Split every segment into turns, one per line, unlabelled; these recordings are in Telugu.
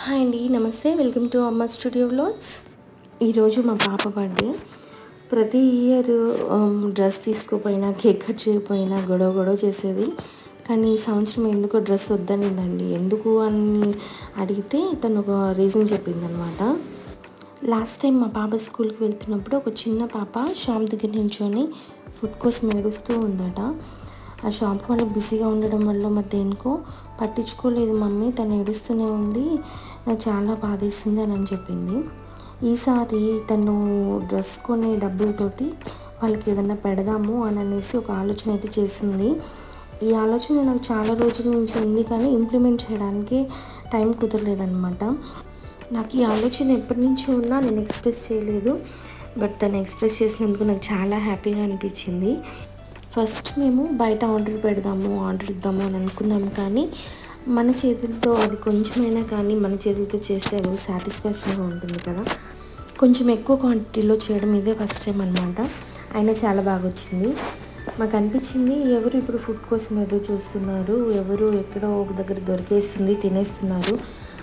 హాయ్ అండి నమస్తే. Welcome to Amma studio vlogs. ఈరోజు మా పాప బర్త్డే ప్రతి ఇయర్ డ్రెస్ తీసుకోపోయినా కేక్ కట్ చేయకపోయినా గొడవ గొడవ చేసేది. కానీ ఈ సంవత్సరం ఎందుకో డ్రెస్ వద్దనిందండి. ఎందుకు అని అడిగితే తను ఒక రీజన్ చెప్పిందనమాట. లాస్ట్ టైం మా పాప స్కూల్కి వెళ్తున్నప్పుడు ఒక చిన్న పాప షాప్ దగ్గర నించొని ఫుడ్ కోసం ఏడుస్తూ ఉందట. ఆ షాప్ వాళ్ళు బిజీగా ఉండడం వల్ల మా దేనికో పట్టించుకోలేదు మమ్మీ. తను ఏడుస్తూనే ఉంది. నాకు చాలా బాధేసింది అని అని చెప్పింది. ఈసారి తను డ్రెస్ కొనే డబ్బులతోటి వాళ్ళకి ఏదైనా పెడదాము అని అనేసి ఒక ఆలోచన అయితే చేసింది. ఈ ఆలోచన నాకు చాలా రోజుల నుంచి ఉంది కానీ ఇంప్లిమెంట్ చేయడానికి టైం కుదరలేదనమాట నాకు ఈ ఆలోచన ఎప్పటి నుంచి ఉన్నా నేను ఎక్స్ప్రెస్ చేయలేదు. బట్ తను ఎక్స్ప్రెస్ చేసినందుకు నాకు చాలా హ్యాపీగా అనిపించింది. ఫస్ట్ మేము బయట ఆర్డర్ పెడదాము ఆర్డర్ ఇద్దాము అని అనుకున్నాం కానీ మన చేతులతో అది కొంచెమైనా కానీ మన చేతులతో చేస్తే అది సాటిస్ఫాక్షన్గా ఉంటుంది కదా. కొంచెం ఎక్కువ క్వాంటిటీలో చేయడం ఇదే ఫస్ట్ టైం అనమాట అయినా చాలా బాగా వచ్చింది. మాకు అనిపించింది ఎవరు ఇప్పుడు ఫుడ్ కోసం ఎదురు చూస్తున్నారు ఎవరు ఎక్కడో ఒక దగ్గర దొరికేస్తుంది తినేస్తున్నారు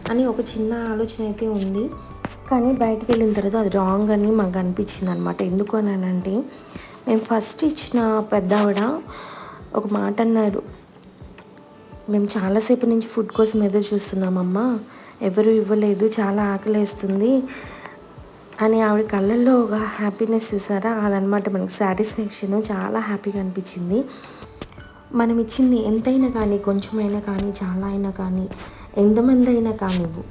అని ఒక చిన్న ఆలోచన అయితే ఉంది. కానీ బయటకు వెళ్ళిన తర్వాత అది రాంగ్ అని మాకు అనిపించింది అనమాట ఎందుకు అని అంటే మేము ఫస్ట్ ఇచ్చిన పెద్ద ఆవిడ ఒక మాట అన్నారు. మేము చాలాసేపు నుంచి ఫుడ్ కోసం ఎదురు చూస్తున్నామమ్మా ఎవరు ఇవ్వలేదు. చాలా ఆకలేస్తుంది అని ఆవిడ కళ్ళల్లో ఒక హ్యాపీనెస్ చూసారా? అదనమాట మనకి సాటిస్ఫాక్షన్ చాలా హ్యాపీగా అనిపించింది. మనం ఇచ్చింది ఎంతైనా కానీ కొంచెమైనా కానీ చాలా అయినా కానీ ఎంతమంది అయినా కానివ్వు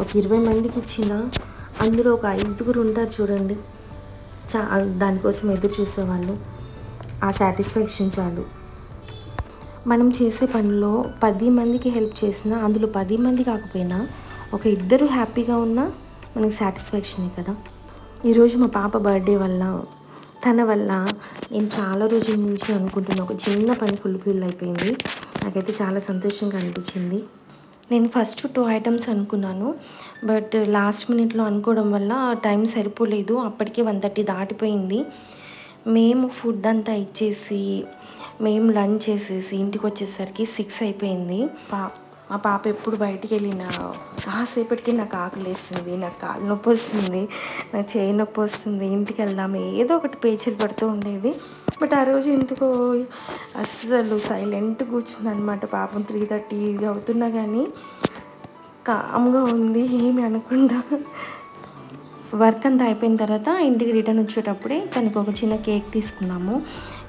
ఒక ఇరవై మందికి ఇచ్చిన అందులో ఒక ఐదుగురు ఉంటారు చూడండి. చా దానికోసం ఎదురు చూసేవాళ్ళు. ఆ సాటిస్ఫాక్షన్ చాలు. మనం చేసే పనిలో పది మందికి హెల్ప్ చేసినా అందులో పది మంది కాకపోయినా ఒక ఇద్దరు హ్యాపీగా ఉన్నా మనకి సాటిస్ఫాక్షనే కదా. ఈరోజు మా పాప బర్త్డే వల్ల తన వల్ల నేను చాలా రోజుల నుంచి అనుకుంటున్న. ఒక చిన్న పని ఫుల్ఫిల్ అయిపోయింది. నాకైతే చాలా సంతోషంగా అనిపించింది. నేను ఫస్ట్ టూ ఐటమ్స్ అనుకున్నాను. బట్ లాస్ట్ మినిట్లో అనుకోవడం వల్ల టైం సరిపోలేదు. అప్పటికే వన్ థర్టీ దాటిపోయింది. మేము ఫుడ్ అంతా ఇచ్చేసి మేము లంచ్ చేసేసి ఇంటికి వచ్చేసరికి సిక్స్ అయిపోయింది. పా మా పాప ఎప్పుడు బయటికి వెళ్ళినా కాసేపటికి నాకు ఆకలి వేస్తుంది నాకు కాలు నొప్పి వస్తుంది నాకు చేయి నొప్పి వస్తుంది ఇంటికి వెళ్దాం ఏదో ఒకటి పేచీలు పడుతూ ఉండేది. బట్ ఆ రోజు ఎందుకో అస్సలు సైలెంట్ కూర్చుంది అనమాట పాపం త్రీ థర్టీ అవుతున్నా కానీ కామ్గా ఉంది ఏమి అనకుండా. వర్క్ అంతా అయిపోయిన తర్వాత ఇంటికి రిటర్న్ వచ్చేటప్పుడే తనకు ఒక చిన్న కేక్ తీసుకున్నాము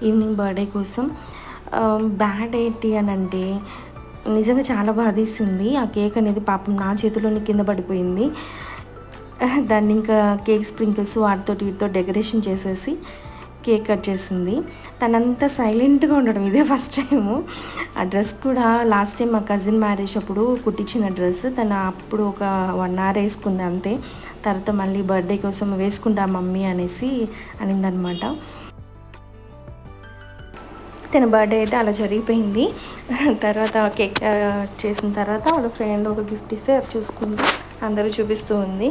ఈవినింగ్ బర్త్డే కోసం. బ్యాడ్ ఏంటి అని అంటే నిజంగా చాలా బాధేసింది ఆ కేక్ అనేది పాపం నా చేతిలోని కింద పడిపోయింది. దాన్ని ఇంకా కేక్ స్ప్రింకిల్స్ వాటితో వీటితో డెకరేషన్ చేసేసి కేక్ కట్ చేసింది. తనంతా సైలెంట్గా ఉండడం ఇదే ఫస్ట్ టైము. ఆ డ్రెస్ కూడా లాస్ట్ టైం మా కజిన్ మ్యారేజ్ అప్పుడు కుట్టించిన డ్రెస్. తను అప్పుడు ఒక వన్ అవర్ వేసుకుంది అంతే. తర్వాత మళ్ళీ బర్త్డే కోసం వేసుకుంటా మమ్మీ అనేసి అనిందనమాట. తన బర్త్డే అయితే అలా జరిగిపోయింది. తర్వాత కేక్ చేసిన తర్వాత వాళ్ళ ఫ్రెండ్ ఒక గిఫ్ట్ ఇస్తే అది చూసుకుంటూ అందరూ చూపిస్తూ ఉంది.